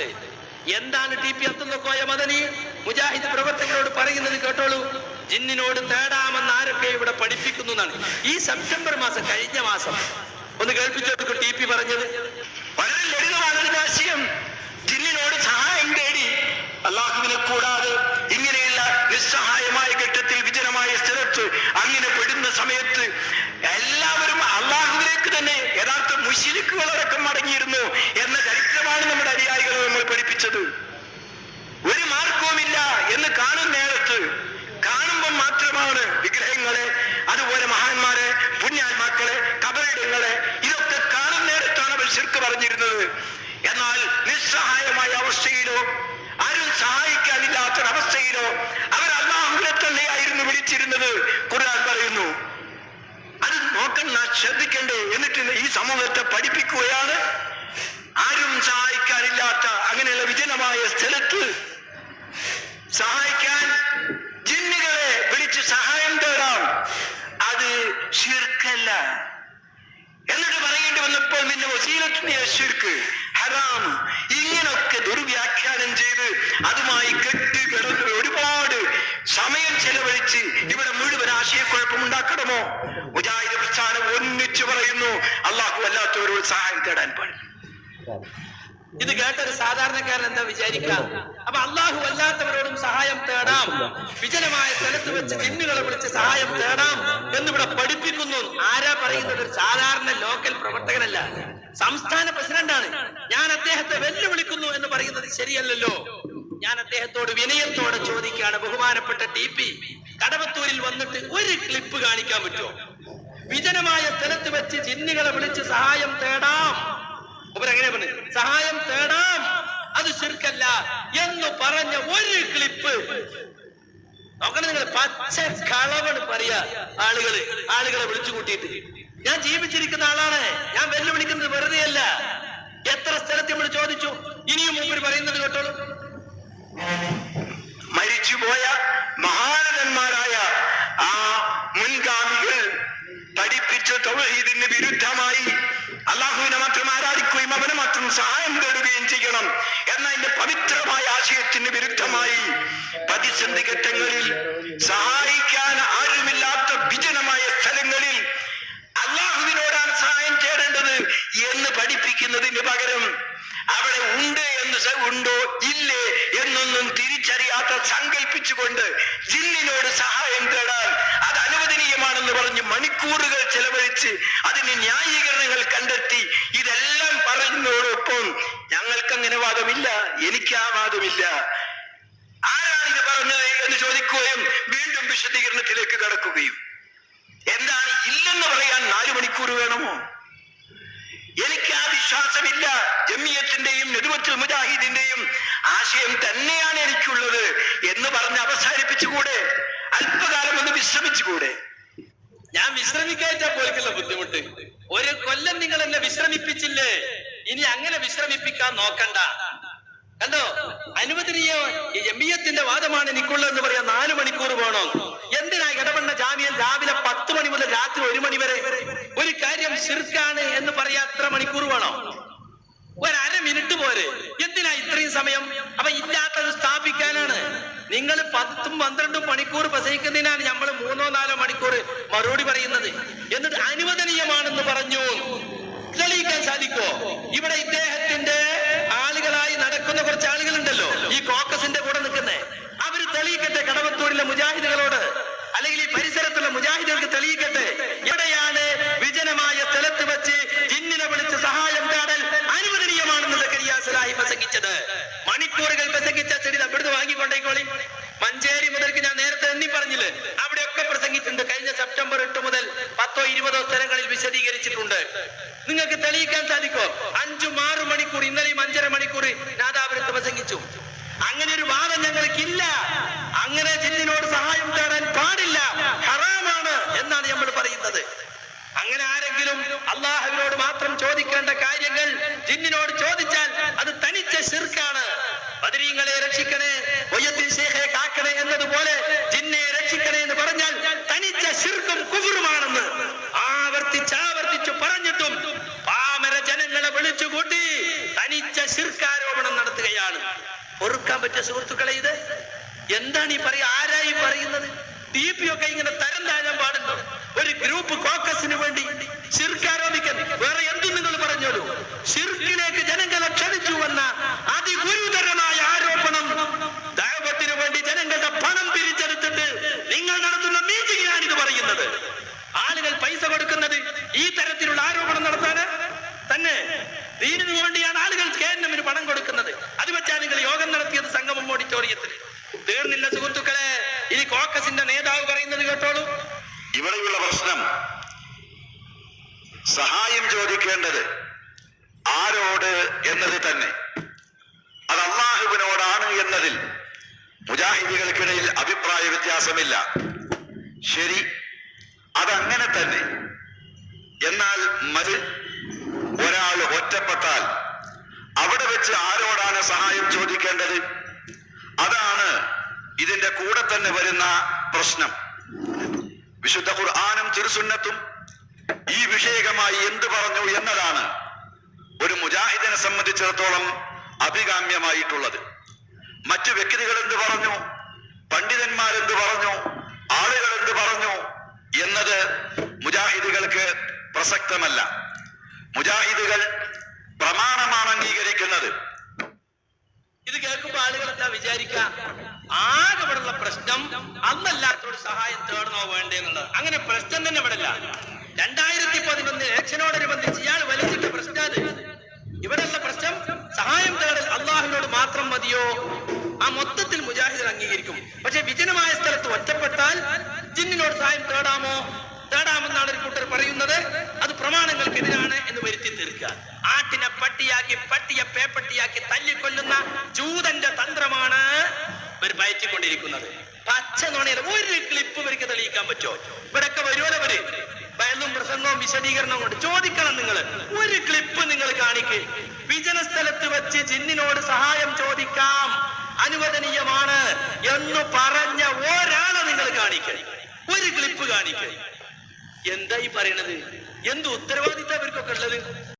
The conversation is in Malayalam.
പറഞ്ഞിട്ട് എന്താണ് ടി പി അബ്ദുള്ള കോയ മദനി? മുജാഹിദ് പ്രവർത്തകരോട് പറയുന്നത് കേട്ടോളൂ. ജിന്നിനോട് തേടാമെന്ന് ആരൊക്കെ ഇവിടെ പഠിപ്പിക്കുന്നു എന്നാണ്. ഈ സെപ്റ്റംബർ മാസം കഴിഞ്ഞ മാസം. ഒന്ന് കേൾപ്പിച്ചെടുക്കും ടി പി പറഞ്ഞത്. വളരെ ലളിതമാണ് അതിന്റെ ആശയം. ജിന്നിനോട് സഹായം തേടി. അള്ളാഹുവിനെ കൂടാതെ ഇങ്ങനെയുള്ള നിസ്സഹായമായ ഘട്ടത്തിൽ വിജനമായ സ്ഥലത്ത് അങ്ങനെ പെടുന്ന സമയത്ത് എല്ലാവരും അള്ളാഹുവിലേക്ക് തന്നെ യഥാർത്ഥ മുഷിരിക്കുകളടക്കം പറഞ്ഞിരുന്നത്. എന്നാൽ നിസ്സഹായമായ അവസ്ഥയിലോ ആരും സഹായിക്കാനില്ലാത്തൊരവസ്ഥയിലോ അവർ അള്ളാഹുവിനെ തന്നെയായിരുന്നു വിളിച്ചിരുന്നത്. ഖുർആൻ പറയുന്നു അത് നോക്കണ്ട ശ്രദ്ധിക്കണ്ടേ എന്നിട്ട് ഈ സമൂഹത്തെ പഠിപ്പിക്കുകയാണ് ആരും സഹായിക്കാനില്ലാത്ത അങ്ങനെയുള്ള വിജനമായ സ്ഥലത്ത് സഹായിക്കാൻ ജിന്നുകളെ വിളിച്ച് സഹായം തേടാം അത് ശിർക്കല്ല എന്നിട്ട് പറയേണ്ടി നിന്റെ വസീലത്തിന്റെ ശിർക്ക് ഹറാം ഇങ്ങനൊക്കെ ദുർവ്യാഖ്യാനം ചെയ്ത് അതുമായി കെട്ടി കിടന്ന് ഒരുപാട് സമയം ചെലവഴിച്ച് ഇവിടെ മുഴുവൻ ആശയക്കുഴപ്പം ഉണ്ടാക്കണമോ? മുജാഹിദ് പ്രസ്ഥാനം ഒന്നിച്ചു പറയുന്നു അള്ളാഹു അല്ലാത്തവരോട് സഹായം തേടാൻ പാടില്ല. ഇത് കേട്ട ഒരു സാധാരണക്കാരൻ എന്താ വിചാരിക്കാം അപ്പൊ അള്ളാഹു അല്ലാത്തവരോടും സഹായം തേടാം. വിജനമായ സ്ഥലത്ത് വെച്ച് ജിന്നുകളെ വിളിച്ച് സഹായം തേടാം എന്നിവിടെ പഠിപ്പിക്കുന്നു. ആരാ പറയുന്നത്? ഒരു സാധാരണ ലോക്കൽ പ്രവർത്തകനല്ല. സംസ്ഥാന പ്രസിഡന്റാണ്. ഞാൻ അദ്ദേഹത്തെ വെല്ലുവിളിക്കുന്നു എന്ന് പറയുന്നത് ശരിയല്ലല്ലോ. ഞാൻ അദ്ദേഹത്തോട് വിനയത്തോടെ ചോദിക്കുകയാണ്. ബഹുമാനപ്പെട്ട ടി പി കടവത്തൂരിൽ വന്നിട്ട് ഒരു ക്ലിപ്പ് കാണിക്കാൻ പറ്റുമോ? വിജനമായ സ്ഥലത്ത് വെച്ച് ജിന്നുകളെ വിളിച്ച് സഹായം തേടാം. അവരെങ്ങനെ പറഞ്ഞു? സഹായം തേടാം. അത് ചുരുക്കല്ല എന്ന് പറഞ്ഞ ഒരു ക്ലിപ്പ്. നോക്കണം നിങ്ങൾ പച്ച കളവണ് പറയാ ആളുകൾ. ആളുകളെ വിളിച്ചു കൂട്ടിയിട്ട്. ഞാൻ ജീവിച്ചിരിക്കുന്ന ആളാണ്. ഞാൻ വെല്ലുവിളിക്കുന്നത് വെറുതെ അല്ല എത്ര സ്ഥലത്ത് നമ്മൾ ചോദിച്ചു? ഇനിയും മുമ്പിൽ പറയുന്നത് കേട്ടോളൂ. മരിച്ചുപോയ സഹായം തേടുകയും ചെയ്യണം എന്ന എന്റെ പവിത്രമായ ആശയത്തിന് വിരുദ്ധമായി പ്രതിസന്ധി ഘട്ടങ്ങളിൽ സഹായിക്കാൻ ആരുമില്ലാത്ത വിജനമായ സ്ഥലങ്ങളിൽ അള്ളാഹുവിനോടാണ് സഹായം തേടേണ്ടത് എന്ന് പഠിപ്പിക്കുന്നതിന് പകരം അവിടെ ഉണ്ട് എന്ന് ഉണ്ടോ ഇല്ലേ എന്നൊന്നും തിരിച്ചറിയാത്ത സങ്കല്പിച്ചുകൊണ്ട് ജിന്നിനോട് സഹായം തേടാൻ അത് അനുവദനീയമാണെന്ന് പറഞ്ഞ് മണിക്കൂറുകൾ ചെലവഴിച്ച് അതിന് ന്യായീകരണങ്ങൾ കണ്ടെത്തി ഇതെല്ലാം പറയുന്നതോടൊപ്പം ഞങ്ങൾക്ക് അങ്ങനെ വാദമില്ല എനിക്ക് ആ വാദമില്ല ആരാണ് ഇത് പറഞ്ഞത് എന്ന് ചോദിക്കുകയും വീണ്ടും വിശദീകരണത്തിലേക്ക് കടക്കുകയും. എന്താണ് ഇല്ലെന്ന് പറയാൻ നാലു മണിക്കൂർ വേണമോ? എനിക്ക് ആ വിശ്വാസമില്ല. ജമിയത്തിന്റെയും നെടുമത്തുൽ മുജാഹിദിന്റെയും ആശയം തന്നെയാണ് എനിക്കുള്ളത് എന്ന് പറഞ്ഞ് അവസാനിപ്പിച്ചുകൂടെ? അല്പകാലം ഒന്ന് വിശ്രമിച്ചുകൂടെ? ഞാൻ വിശ്രമിക്കാറ്റാ പോയിക്കുള്ള ബുദ്ധിമുട്ട്. ഒരു കൊല്ലം നിങ്ങൾ എന്നെ വിശ്രമിപ്പിച്ചില്ലേ? ഇനി അങ്ങനെ വിശ്രമിപ്പിക്കാൻ നോക്കണ്ട. കണ്ടോ അനുവദനീയ എമിയത്തിന്റെ വാദമാണ് എനിക്കുള്ളതെന്ന് പറയാൻ നാലു മണിക്കൂർ വേണോ. എന്തിനാ ഇടപെട ജാമ്യം രാവിലെ പത്ത് മണി മുതൽ രാത്രി ഒരു മണി വരെ? ഒരു കാര്യം ശിർക്കാണ് എന്ന് പറയാൻ അത്ര മണിക്കൂർ വേണോ? ഒരു അര മിനിറ്റ് പോരെ. എന്തിനാ ഇത്രയും സമയം? അപ്പൊ ഇല്ലാത്തത് സ്ഥാപിക്കാനാണ്. നിങ്ങൾ പത്തും പന്ത്രണ്ടും മണിക്കൂർ പ്രസംഗിക്കുന്നതിനാണ് നമ്മൾ മൂന്നോ നാലോ മണിക്കൂർ മറുപടി പറയുന്നത്. എന്നിട്ട് അനുവദനീയമാണെന്ന് പറഞ്ഞു. തെളിയിക്കാൻ സാധിക്കോ മുജാഹിദുകളോട് അല്ലെങ്കിൽ ഈ പരിസരത്തുള്ള മുജാഹിദുകൾക്ക് തെളിയിക്കട്ടെ എവിടെയാണ് വിജനമായ സ്ഥലത്ത് വെച്ച് ജിന്നിനെ വിളിച്ച് സഹായം തേടൽ അനുവദനീയമാണെന്ന് സക്കരിയ സലാഹി പ്രസംഗിച്ചത്? മണിക്കൂറുകൾ പ്രസംഗിച്ച ചെടി അവിടുന്ന് വാങ്ങിക്കൊണ്ടേക്കോളി. മഞ്ചേരി മുതൽക്ക് ഞാൻ നേരത്തെ എണ്ണി പറഞ്ഞില്ലേ? അവിടെയൊക്കെ പ്രസംഗിച്ചിട്ടുണ്ട്. കഴിഞ്ഞ സെപ്റ്റംബർ എട്ട് മുതൽ പത്തോ ഇരുപതോ സ്ഥലങ്ങളിൽ വിശദീകരിച്ചിട്ടുണ്ട്. നിങ്ങൾക്ക് തെളിയിക്കാൻ സാധിക്കോ അഞ്ചു ആറു മണിക്കൂർ ഇന്നലെയും അഞ്ചര മണിക്കൂർ നാദാപുരത്ത് പ്രസംഗിച്ചു. അങ്ങനെ ഒരു വാദം ഞങ്ങൾക്കില്ല. അങ്ങനെ ജിന്നിനോട് സഹായം തേടാൻ പാടില്ല. ഹറാമാണ് എന്നാണ് നമ്മൾ പറയുന്നത്. അങ്ങനെ ആരെങ്കിലും അള്ളാഹുവിനോട് മാത്രം ചോദിക്കേണ്ട കാര്യങ്ങൾ ജിന്നിനോട് ചോദിച്ചാൽ അത് തനിച്ച ശിർക്കാണ്. ബദരീങ്ങളെ രക്ഷിക്കണേ ഒയ്യത്തിൽ ശേഖയെ കാക്കണേ എന്നതുപോലെ ജിന്നെ രക്ഷിക്കണേ എന്ന് പറഞ്ഞാൽ തനിച്ച ശിർക്കും കുഫുറുമാണെന്ന് ആവർത്തിച്ചാവർത്തിച്ചു പറഞ്ഞിട്ടും പാമര ജനങ്ങളെ വിളിച്ചുകൂട്ടി തനിച്ച ശിർക്കാരോപണം നടത്തുകയാണ്. പൊറുക്കാൻ പറ്റിയ സുഹൃത്തുക്കളെ ഇത്? എന്താണ് ഈ പറയുക? ആരായി പറയുന്നത്? ടി പി ഒക്കെ ഇങ്ങനെ തരം താഴാൻ പാടുണ്ടോ? ഒരു ഗ്രൂപ്പ് കോക്കസിന് വേണ്ടി ഷിർക്ക് ആരോപിക്കാൻ വേറെ എന്തും നിങ്ങൾ പറഞ്ഞോളൂ? ഷിർക്കിലേക്ക് ജനങ്ങളെ ക്ഷണിച്ചു വന്ന അതിഗുരുതരമായ ആരോപണം. ദൈവത്തിന് വേണ്ടി ജനങ്ങളുടെ പണം പിരിച്ചെടുത്തിട്ട് നിങ്ങൾ നടത്തുന്ന മീറ്റിംഗിലാണ് ഇത് പറയുന്നത്. ആളുകൾ പൈസ കൊടുക്കുന്നത് ഈ തരത്തിലുള്ള ആരോപണം നടത്താന് തന്നെ ദീനിനു വേണ്ടിയാണ് ആളുകൾ കേന്ദ്രമിന് പണം കൊടുക്കുന്നത് അത് വെച്ചാണ് നിങ്ങൾ യോഗം നടത്തിയത് സംഗമം ഓഡിറ്റോറിയത്തിൽ തീർന്നില്ല സുഹൃത്തുക്കളെ കോക്കസിന്റെ നേതാവ് പറയുന്നത് കേട്ടോളൂ. ഇവിടെയുള്ള പ്രശ്നം സഹായം ചോദിക്കേണ്ടത് ആരോട് എന്നത് തന്നെ. അത് അള്ളാഹുവിനോടാണ് എന്നതിൽ മുജാഹിദികൾക്കിടയിൽ അഭിപ്രായ വ്യത്യാസമില്ല. ശരി അതങ്ങനെ തന്നെ. എന്നാൽ മത് ഒരാൾ ഒറ്റപ്പെട്ടാൽ അവിടെ വെച്ച് ആരോടാണ് സഹായം ചോദിക്കേണ്ടത്? അതാണ് ഇതിന്റെ കൂടെ തന്നെ വരുന്ന പ്രശ്നം. വിശുദ്ധ ഖുർആാനും തിരുസുന്നത്തും ഈ വിഷയകമായി എന്ത് പറഞ്ഞു എന്നതാണ് ഒരു മുജാഹിദിനെ സംബന്ധിച്ചിടത്തോളം അഭികാമ്യമായിട്ടുള്ളത്. മറ്റു വ്യക്തികൾ എന്ത് പറഞ്ഞു? പണ്ഡിതന്മാരെന്ത് പറഞ്ഞു? ആളുകൾ എന്ത് പറഞ്ഞു? എന്നത് മുജാഹിദുകൾക്ക് പ്രസക്തമല്ല. മുജാഹിദുകൾ പ്രമാണമാണ് അംഗീകരിക്കുന്നത്. ഇത് കേൾക്കുമ്പോൾ ആളുകൾ എന്താ വിചാരിക്കുക ആകെ ഇവിടെയുള്ള പ്രശ്നം അന്നല്ലാത്തൊരു സഹായം തേടണോ വേണ്ടേ എന്നുള്ളത് അങ്ങനെ പ്രശ്നം തന്നെ ഇവിടെ ഇല്ല രണ്ടായിരത്തി പതിനൊന്ന് ഇലക്ഷനോടനുബന്ധിച്ച് ഇയാൾ വലിച്ചിട്ട പ്രശ്നം അത്. ഇവിടെയുള്ള പ്രശ്നം സഹായം തേടൽ അള്ളാഹുവിനോട് മാത്രം മതിയോ? ആ മൊത്തത്തിൽ മുജാഹിദർ അംഗീകരിക്കും. പക്ഷെ വിജനമായ സ്ഥലത്ത് ഒറ്റപ്പെട്ടാൽ ജിന്നിനോട് സഹായം തേടാമോ? തേടാമെന്നാണ് ഒരു കൂട്ടർ പറയുന്നത്. അത് പ്രമാണങ്ങൾക്കെതിരാണ് എന്ന് വരുത്തി തീർക്കുക. ആട്ടിനെ പട്ടിയാക്കി പട്ടിയെ പേപ്പട്ടിയാക്കി തല്ലിക്കൊല്ലുന്ന ജൂതന്റെ തന്ത്രമാണ് ഇവർ പയറ്റിക്കൊണ്ടിരിക്കുന്നത്. പച്ച നുണയുടെ ഒരു ക്ലിപ്പ് ഇവർക്ക് തെളിയിക്കാൻ പറ്റുമോ? ഇവിടൊക്കെ വരുമല്ലവര് വയലും പ്രസംഗവും വിശദീകരണവും കൊണ്ട് ചോദിക്കണം നിങ്ങൾ ഒരു ക്ലിപ്പ് നിങ്ങൾ കാണിക്ക്. വിജന സ്ഥലത്ത് വെച്ച് ജിന്നിനോട് സഹായം ചോദിക്കാം. അനുവദനീയമാണ് എന്ന് പറഞ്ഞ ഒരാളെ നിങ്ങൾ കാണിക്കണം ഒരു ക്ലിപ്പ് കാണിക്കണം എന്തായി പറയണത്? എന്ത് ഉത്തരവാദിത്തം ഇവർക്കൊക്കെ ഉള്ളത്?